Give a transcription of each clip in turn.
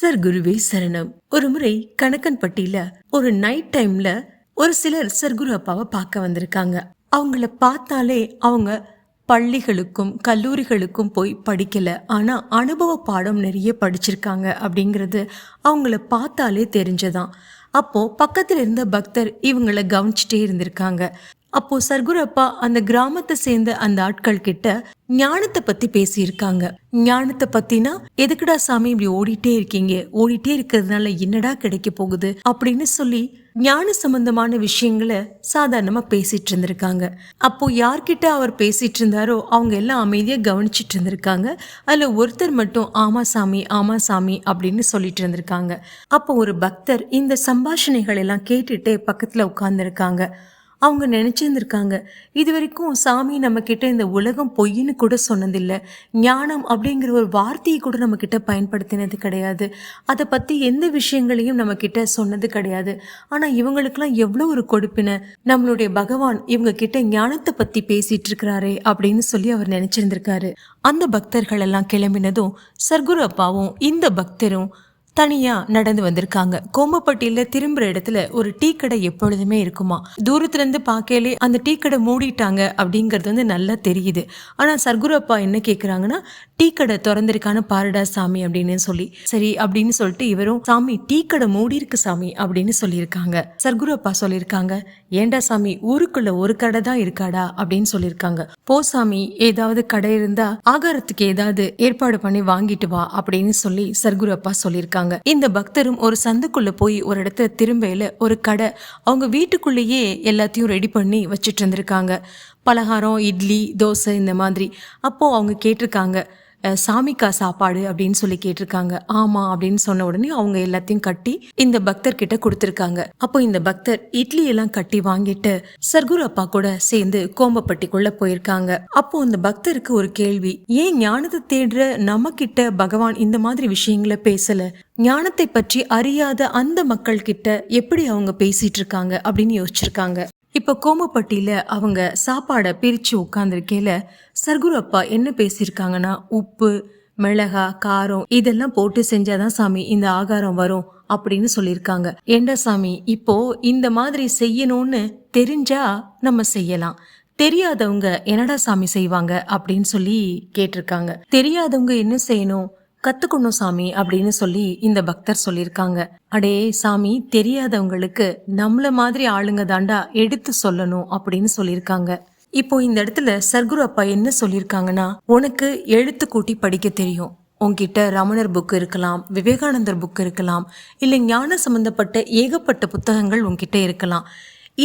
Sir குருவே சரணம். ஒரு முறை கணக்கன்பட்டியில ஒரு நைட் டைம்ல ஒரு சிலர் சர்க்குரு அப்பாவை பார்க்க வந்திருக்காங்க. அவங்கள பார்த்தாலே அவங்க பள்ளிகளுக்கும் கல்லூரிகளுக்கும் போய் படிக்கல. ஆனால் அனுபவ பாடம் நிறைய படிச்சிருக்காங்க அப்படிங்கிறது அவங்கள பார்த்தாலே தெரிஞ்சதான். அப்போ பக்கத்தில் இருந்த பக்தர் இவங்கள கவனிச்சிட்டே இருந்திருக்காங்க. அப்போ சர்க்குரப்பா அந்த கிராமத்தை சேர்ந்த அந்த ஆட்கள் கிட்ட ஞானத்தை பத்தி பேசியிருக்காங்க. ஞானத்தை பத்தினா எதுக்குடா சாமி இப்படி ஓடிட்டே இருக்கீங்க? ஓடிட்டே இருக்கிறதுனால என்னடா கிடைக்க போகுது? அப்படின்னு சொல்லி ஞான சம்பந்தமான விஷயங்களை சாதாரணமா பேசிட்டு இருந்திருக்காங்க. அப்போ யார்கிட்ட அவர் பேசிட்டு இருந்தாரோ அவங்க எல்லாம் அமைதியா கவனிச்சிட்டு இருந்திருக்காங்க. அதுல ஒருத்தர் மட்டும் ஆமா சாமி ஆமா சாமி அப்படின்னு சொல்லிட்டு இருந்திருக்காங்க. அப்போ ஒரு பக்தர் இந்த சம்பாஷணைகள் எல்லாம் கேட்டுட்டே பக்கத்துல உட்கார்ந்துருக்காங்க. அவங்க நினச்சிருந்துருக்காங்க. இது வரைக்கும் சாமி நம்மக்கிட்ட இந்த உலகம் பொய்ன்னு கூட சொன்னதில்லை. ஞானம் அப்படிங்கிற ஒரு வார்த்தையை கூட நம்மக்கிட்ட பயன்படுத்தினது கிடையாது. அதை பற்றி எந்த விஷயங்களையும் நம்மக்கிட்ட சொன்னது கிடையாது. ஆனால் இவங்களுக்கெல்லாம் எவ்வளோ ஒரு கொடுப்பின நம்மளுடைய பகவான் இவங்க கிட்ட ஞானத்தை பற்றி பேசிகிட்டு இருக்கிறாரே அப்படின்னு சொல்லி அவர் நினச்சிருந்திருக்காரு. அந்த பக்தர்கள் எல்லாம் கிளம்பினதும் சர்க்குரு அப்பாவும் இந்த பக்தரும் தனியா நடந்து வந்திருக்காங்க. கோம்பப்பட்டியில திரும்புற இடத்துல ஒரு டீ கடை எப்பொழுதுமே இருக்குமா? தூரத்துல இருந்து பார்க்கலே அந்த டீ கடை மூடிட்டாங்க அப்படிங்கிறது வந்து நல்லா தெரியுது. ஆனா சர்க்குரு அப்பா என்ன கேக்குறாங்கன்னா டீ கடை திறந்திருக்கான்னு பாருடா சாமி அப்படின்னு சொல்லி. சரி அப்படின்னு சொல்லிட்டு இவரும் சாமி டீ கடை மூடி இருக்கு சாமி அப்படின்னு சொல்லியிருக்காங்க. சர்க்குரு அப்பா சொல்லியிருக்காங்க ஏண்டா சாமி ஊருக்குள்ள ஒரு கடை தான் இருக்காடா? அப்படின்னு சொல்லியிருக்காங்க. போ சாமி ஏதாவது கடை இருந்தா ஆகாரத்துக்கு ஏதாவது ஏற்பாடு பண்ணி வாங்கிட்டு வா அப்படின்னு சொல்லி சர்க்குரு அப்பா சொல்லியிருக்காங்க. இந்த பக்தரும் ஒரு சந்துக்குள்ள போய் ஒரு இடத்துல திரும்பையில ஒரு கடை அவங்க வீட்டுக்குள்ளேயே எல்லாத்தையும் ரெடி பண்ணி வச்சுட்டு இருந்திருக்காங்க. பலகாரம் இட்லி தோசை இந்த மாதிரி. அப்போ அவங்க கேட்டிருக்காங்க சாமிக்கா சாப்பாடு அப்படின்னு சொல்லி கேட்டிருக்காங்க. ஆமா அப்படின்னு சொன்ன உடனே அவங்க எல்லாத்தையும் கட்டி இந்த பக்தர் கிட்ட கொடுத்துருக்காங்க. அப்போ இந்த பக்தர் இட்லி எல்லாம் கட்டி வாங்கிட்டு சர்க்குரு அப்பா கூட சேர்ந்து கோம்பப்பட்டிக்குள்ள போயிருக்காங்க. அப்போ அந்த பக்தருக்கு ஒரு கேள்வி ஏன் ஞானத்தை தேடுற நம்ம கிட்ட பகவான் இந்த மாதிரி விஷயங்களை பேசல? ஞானத்தை பற்றி அறியாத அந்த மக்கள் கிட்ட எப்படி அவங்க பேசிட்டு இருக்காங்க? அப்படின்னு யோசிச்சிருக்காங்க. இப்போ கோமப்பட்டியில் அவங்க சாப்பாடை பிரித்து உட்காந்துருக்கையில் சர்க்குரு அப்பா என்ன பேசியிருக்காங்கன்னா உப்பு மிளகா காரம் இதெல்லாம் போட்டு செஞ்சாதான் சாமி இந்த ஆகாரம் வரும் அப்படின்னு சொல்லியிருக்காங்க. ஏண்டா சாமி இப்போ இந்த மாதிரி செய்யணும்னு தெரிஞ்சா நம்ம செய்யலாம். தெரியாதவங்க என்னடா சாமி செய்வாங்க அப்படின்னு சொல்லி கேட்டிருக்காங்க. தெரியாதவங்க என்ன செய்யணும்? கத்துக்கணும் சாமி அப்படின்னு சொல்லி இந்த பக்தர் சொல்லியிருக்காங்க. அடே சாமி தெரியாதவங்களுக்கு நம்மள மாதிரி ஆளுங்க தாண்டா எடுத்து சொல்லணும் அப்படின்னு சொல்லியிருக்காங்க. இப்போ இந்த இடத்துல சர்க்குரு அப்பா என்ன சொல்லியிருக்காங்கன்னா உனக்கு எழுத்து கூட்டி படிக்க தெரியும். உங்ககிட்ட ரமணர் புக் இருக்கலாம் விவேகானந்தர் புக் இருக்கலாம் இல்லை ஞான சம்பந்தப்பட்ட ஏகப்பட்ட புத்தகங்கள் உங்ககிட்ட இருக்கலாம்.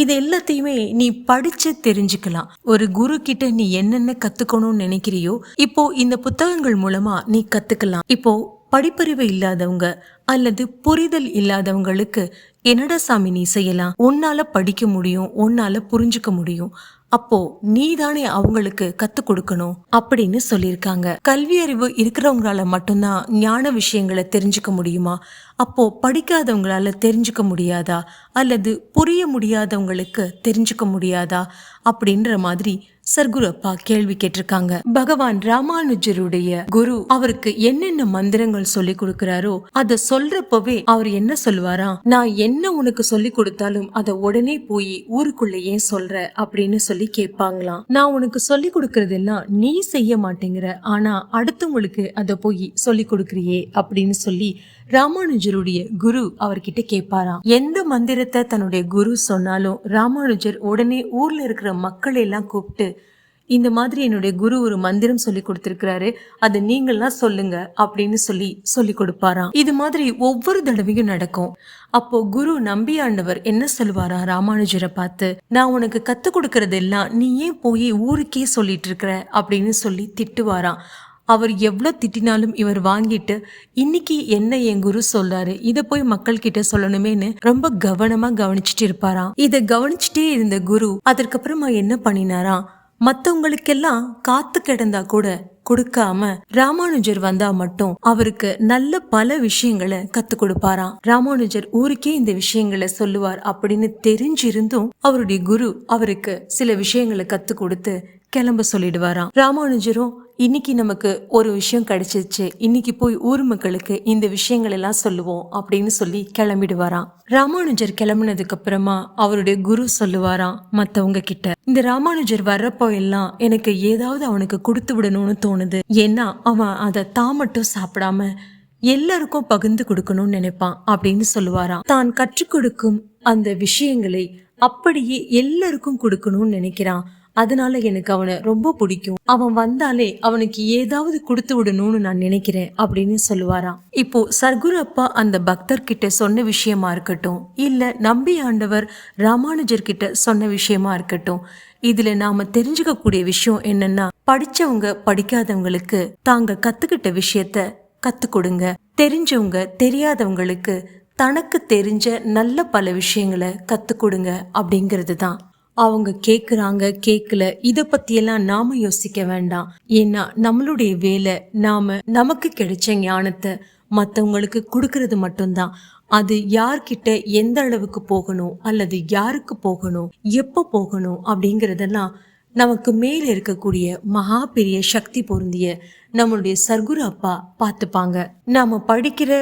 இது எல்லாத்தையுமே நீ படிச்சு தெரிஞ்சுக்கலாம். ஒரு குரு கிட்ட நீ என்னென்ன கத்துக்கணும்னு நினைக்கிறியோ இப்போ இந்த புத்தகங்கள் மூலமா நீ கத்துக்கலாம். இப்போ படிப்பறிவு இல்லாதவங்க அல்லது புரிதல் இல்லாதவங்களுக்கு என்னடா சாமி நீ செய்யலாம்? உன்னால படிக்க முடியும் உன்னால புரிஞ்சுக்க முடியும். அப்போ நீதானே அவங்களுக்கு கத்து கொடுக்கணும் அப்படின்னு சொல்லியிருக்காங்க. கல்வி அறிவு இருக்கிறவங்களால மட்டும்தான் ஞான விஷயங்களை தெரிஞ்சுக்க முடியுமா? அப்போ படிக்காதவங்களால தெரிஞ்சுக்க முடியாதா? அல்லது புரிய முடியாதவங்களுக்கு தெரிஞ்சுக்க முடியாதா? அப்படின்ற மாதிரி சர்க்குரு அப்பா கேள்வி கேட்டிருக்காங்க. பகவான் ராமானுஜருடைய குரு அவருக்கு என்னென்ன மந்திரங்கள் சொல்லி கொடுக்கிறாரோ அத சொல்றப்பவே அவர் என்ன சொல்லுவாரா? நான் என்ன உனக்கு சொல்லி கொடுத்தாலும் அத உடனே போய் ஊருக்குள்ள ஏன் சொல்ற அப்படின்னு சொல்லி கேட்பாங்களாம். நான் உனக்கு சொல்லி கொடுக்கறதெல்லாம் நீ செய்ய மாட்டேங்கிற ஆனா அடுத்தவங்களுக்கு அத போய் சொல்லி கொடுக்கறியே அப்படின்னு சொல்லி ராமானுஜருடைய குரு அவர்கிட்ட கேட்பாராம். எந்த மந்திரத்தை தன்னுடைய குரு சொன்னாலும் ராமானுஜர் உடனே ஊர்ல இருக்கிற மக்களை எல்லாம் கூப்பிட்டு இந்த மாதிரி என்னுடைய குரு ஒரு மந்திரம் சொல்லி கொடுத்திருக்கிறாரு அதை நீங்கள்லாம் சொல்லுங்க அப்படின்னு சொல்லி சொல்லி கொடுப்பாராம். இது மாதிரி ஒவ்வொரு தடவையும் நடக்கும். அப்போ குரு நம்பியாண்டவர் என்ன சொல்லுவாரா ராமானுஜரை பார்த்து நான் உனக்கு கத்து கொடுக்கறதெல்லாம் நீ ஏன் போய் ஊருக்கே சொல்லிட்டு இருக்கிற அப்படின்னு சொல்லி திட்டுவாராம். அவர் எவ்வளோ திட்டினாலும் இவர் வாங்கிட்டு இன்னைக்கு என்ன என் குரு சொல்றாரு? இதை போய் மக்கள் கிட்ட சொல்லணுமேன்னு ரொம்ப கவனமா கவனிச்சுட்டு இருப்பாராம். இதை கவனிச்சுட்டே இருந்த குரு அதற்கப்புறமா என்ன பண்ணினாராம்? மத்தவங்களுக்கெல்லாம் காத்து கிடந்தா கூட கொடுக்காம ராமானுஜர் வந்தா மட்டும் அவருக்கு நல்ல பல விஷயங்களை கத்து கொடுப்பாராம். ராமானுஜர் ஊருக்கே இந்த விஷயங்களை சொல்லுவார் அப்படின்னு தெரிஞ்சிருந்தும் அவருடைய குரு அவருக்கு சில விஷயங்களை கத்து கொடுத்து கிளம்ப சொல்லிடுவாராம். ராமானுஜரும் இன்னைக்கு நமக்கு ஒரு விஷயம் கிடைச்சிருச்சு. இன்னைக்கு போய் ஊர் மக்களுக்கு இந்த விஷயங்கள் எல்லாம் சொல்லுவோம் அப்படின்னு சொல்லி கிளம்பிடுவாராம். ராமானுஜர் கிளம்புனதுக்கு அப்புறமா அவருடைய குரு சொல்லுவாராம் மத்தவங்க கிட்ட. இந்த ராமானுஜர் வர்றப்போ எல்லாம் எனக்கு ஏதாவது அவனுக்கு கொடுத்து விடணும்னு தோணுது. ஏன்னா அவன் அதை தான் மட்டும் சாப்பிடாம எல்லாருக்கும் பகிர்ந்து கொடுக்கணும்னு நினைப்பான் அப்படின்னு சொல்லுவாராம். தான் கற்றுக் கொடுக்கும் அந்த விஷயங்களை அப்படியே எல்லாருக்கும் கொடுக்கணும்னு நினைக்கிறான். அதனால எனக்கு அவனை ரொம்ப பிடிக்கும். அவன் வந்தாலே அவனுக்கு ஏதாவது கொடுத்து விடணும்னு நான் நினைக்கிறேன் அப்படின்னு சொல்லுவாராம். இப்போ சர்க்குரு அப்பா அந்த பக்தர் கிட்ட சொன்ன விஷயமா இருக்கட்டும் இல்ல நம்பி ஆண்டவர் ராமானுஜர் கிட்ட சொன்ன விஷயமா இருக்கட்டும் இதுல நாம தெரிஞ்சுக்கக்கூடிய விஷயம் என்னன்னா படிச்சவங்க படிக்காதவங்களுக்கு தாங்க கத்துக்கிட்ட விஷயத்த கத்து கொடுங்க. தெரிஞ்சவங்க தெரியாதவங்களுக்கு தனக்கு தெரிஞ்ச நல்ல பல விஷயங்களை கத்து கொடுங்க அப்படிங்கிறது தான் அவங்க கேக்குறாங்க கேட்கல இதை பற்றியெல்லாம் நாம யோசிக்க வேண்டாம். ஏன்னா நம்மளுடைய வேலை நாம நமக்கு கிடைச்ச ஞானத்தை மத்தவங்களுக்கு கொடுக்கறது மட்டும்தான். அது யார்கிட்ட எந்த அளவுக்கு போகணும் அல்லது யாருக்கு போகணும் எப்போ போகணும் அப்படிங்கிறதெல்லாம் நமக்கு மேலே இருக்கக்கூடிய மகா பெரிய சக்தி பொருந்திய நம்மளுடைய சர்க்குரு அப்பா பார்த்துப்பாங்க. நாம படிக்கிற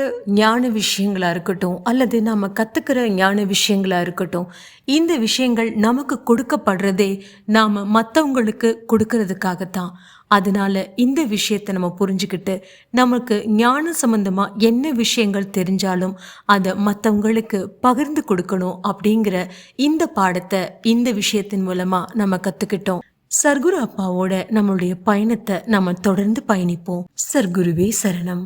ஞான விஷயங்களா இருக்கட்டும் அல்லது நாம கத்துக்கிற ஞான விஷயங்களா இருக்கட்டும் இந்த விஷயங்கள் நமக்கு கொடுக்கப்படுறதே நாம மற்றவங்களுக்கு கொடுக்கறதுக்காகத்தான். அதனால இந்த விஷயத்தை நம்ம புரிஞ்சுக்கிட்டு நமக்கு ஞான சம்பந்தமா என்ன விஷயங்கள் தெரிஞ்சாலும் அதை மற்றவங்களுக்கு பகிர்ந்து கொடுக்கணும் அப்படிங்கிற இந்த பாடத்தை இந்த விஷயத்தின் மூலமா நம்ம கத்துக்கிட்டோம். சர்க்குரு அப்பாவோட நம்மளுடைய பயணத்தை நம்ம தொடர்ந்து பயணிப்போம். சர்க்குருவே சரணம்.